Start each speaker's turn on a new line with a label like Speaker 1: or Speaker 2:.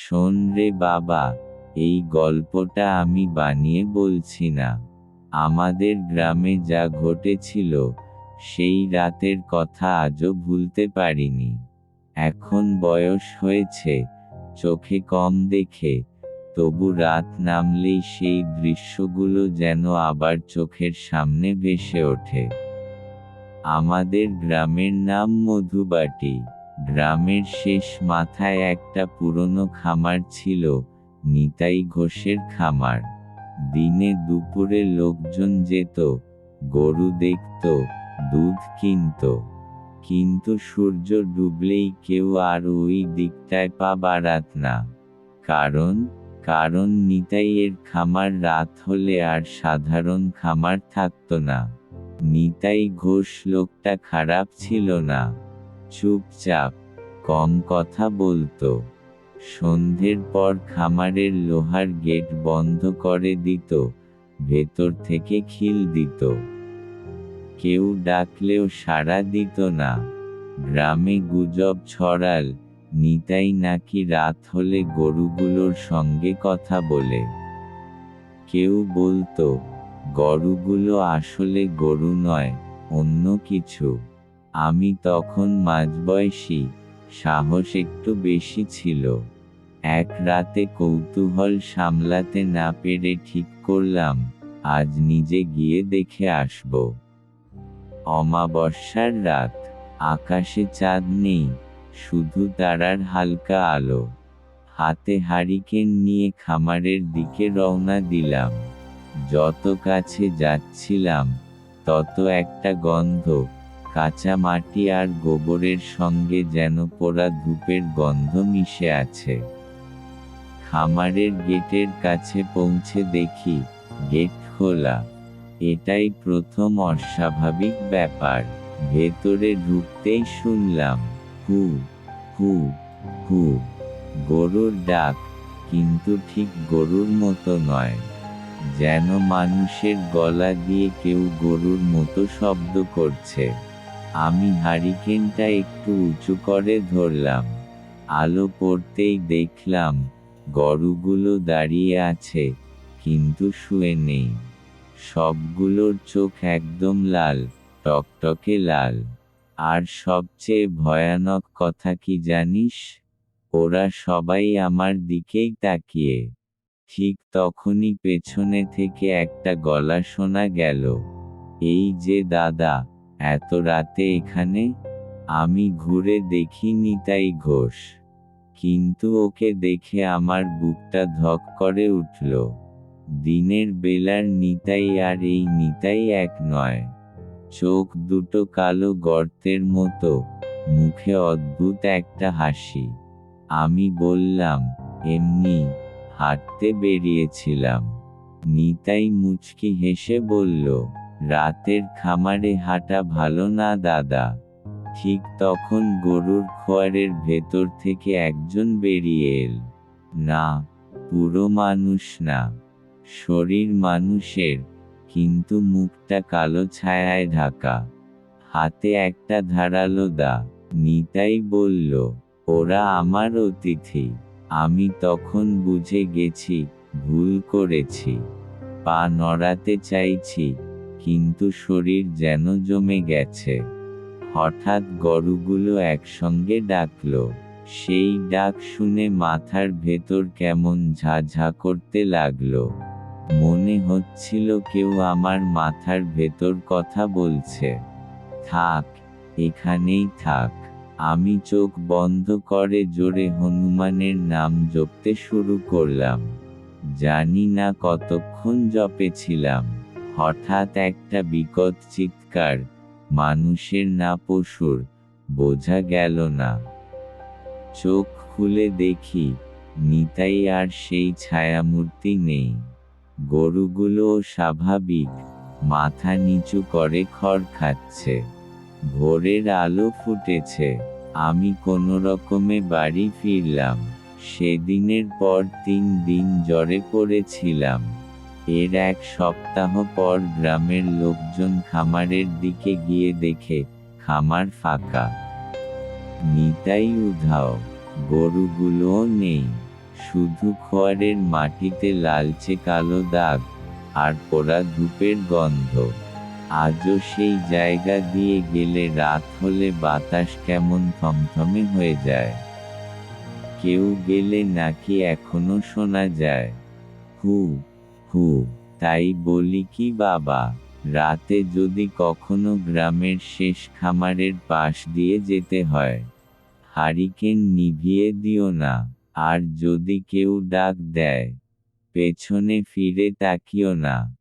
Speaker 1: শোন রে বাবা, এই গল্পটা আমি বানিয়ে বলছি না। আমাদের গ্রামে যা ঘটেছিল, সেই রাতের কথা আজও ভুলতে পারিনি। এখন বয়স হয়েছে, চোখে কম দেখে, তবু রাত নামলেই সেই দৃশ্যগুলো যেন আবার চোখের সামনে ভেসে ওঠে। আমাদের গ্রামের নাম মধুবাটি। গ্রামের শেষ মাথায় একটা পুরনো খামার ছিল, নিতাই ঘোষের খামার। দিনে দুপুরে লোকজন যেত, গরু দেখত, দুধ কিনত। কিন্তু সূর্য ডুবলেই কেউ আর ওই দিকটায় পা বাড়াত না। কারণ কারণ নিতাইয়ের খামার রাত হলে আর সাধারণ খামার থাকতো না। নিতাই ঘোষ লোকটা খারাপ ছিল না। চুপচাপ, কম কথা বলতো। সন্ধ্যের পর খামারের লোহার গেট বন্ধ করে দিত, ভেতর থেকে খিল দিত। কেউ ডাকলেও সাড়া দিত না। গ্রামে গুজব ছড়াল, নিতাই নাকি রাত হলে গরুগুলোর সঙ্গে কথা বলে। কেউ বলতো, গরুগুলো আসলে গরু নয়, অন্য কিছু। আমি তখন মাঝবয়সী, সাহস একটু বেশি ছিল। এক রাতে কৌতূহল সামলাতে না পেরে ঠিক করলাম, আজ নিজে গিয়ে দেখে আসব। অমাবস্যার রাত, আকাশে চাঁদ নেই, শুধু তারার হালকা আলো। হাতে হারিকেন নিয়ে খামারের দিকে রওনা দিলাম। যত কাছে যাচ্ছিলাম, তত একটা গন্ধ কাঁচা মাটি আর গোবরের সঙ্গে যেন পোড়া ধূপের গন্ধ মিশে আছে। খামারের গেটের কাছে পৌঁছে দেখি, গেট খোলা। এটাই প্রথম অস্বাভাবিক ব্যাপার। ভেতরে ঢুকতেই শুনলাম, হু হু হু, গরুর ডাক, কিন্তু ঠিক গরুর মতো নয়। যেন মানুষের গলা দিয়ে কেউ গরুর মতো শব্দ করছে। আমি হারিকেনটা একটু উঁচু করে ধরলাম। আলো পড়তেই দেখলাম, গরুগুলো দাঁড়িয়ে আছে, কিন্তু শুয়ে নেই। সবগুলোর চোখ একদম লাল, টকটকে লাল। আর সবচেয়ে ভয়ানক কথা কি জানিস? ওরা সবাই আমার দিকেই তাকিয়ে। ঠিক তখনই পেছনে থেকে একটা গলা শোনা গেল। এই যে দাদা এত রাতে এখানে? আমি ঘুরে দেখি নিতাই ঘোষ। কিন্তু ওকে দেখে আমার বুকটা ধক করে উঠল। দিনের বেলার নিতাই আর এই নিতাই এক নয়। চোখ দুটো কালো গর্তের মতো, মুখে অদ্ভুত একটা হাসি। আমি বললাম, এমনি, হাঁটতে বেরিয়েছিলাম। নিতাই মুচকি হেসে বলল রাতের খামারে হাঁটা ভালো না, দাদা। ঠিক তখন গরুর খোয়ারের ভেতর থেকে একজন বেরিয়ে এল। না, পুরো মানুষ না। শরীর মানুষের, কিন্তু মুখটা কালো ছায়ায় ঢাকা। হাতে একটা ধারালো দা, নিতাই বলল, ওরা আমার অতিথি। আমি তখন বুঝে গেছি, ভুল করেছি। পা নড়াতে চাইছি। কিন্তু শরীর যেন জমে গেছে। হঠাৎ গরুগুলো একসঙ্গে ডাকলো। সেই ডাক শুনে মাথার ভেতর কেমন ঝাঝা করতে লাগল। মনে হচ্ছিল কেউ আমার মাথার ভেতর কথা বলছে। থাক, এখানেই থাক। আমি চোখ বন্ধ করে জোরে হনুমানের নাম জপতে শুরু করলাম। জানি না কতক্ষণ জপেছিলাম। হঠাৎ একটা বিকট চিৎকার। মানুষের না পশুর, বোঝা গেল না। চোখ খুলে দেখি, নিতাই আর সেই ছায়ামূর্তি নেই। গরুগুলো স্বাভাবিক, মাথা নিচু করে খড় খাচ্ছে। ভোরের আলো ফুটেছে, আমি কোনো রকমে বাড়ি ফিরলাম। সেদিনের পর তিন দিন জ্বরে পড়েছিলাম। এর এক সপ্তাহ পর গ্রামের লোকজন খামারের দিকে গিয়ে দেখে, খামার ফাঁকা। নিতাই উধাও, গরুগুলোও নেই। শুধু খোয়ারের মাটিতে লালচে কালো দাগ আর পোড়া ধূপের গন্ধ। আজও সেই জায়গা দিয়ে গেলে রাত হলে বাতাস কেমন থমথমে হয়ে যায়। কেউ গেলে নাকি এখনও শোনা যায়। হু হু, তাই বলি কি বাবা, রাতে যদি কখনো গ্রামের শেষ খামারের পাশ দিয়ে যেতে হয়, হারিকেন নিভিয়ে দিও না, আর যদি কেউ ডাক দেয়, পেছনে ফিরে তাকিও না।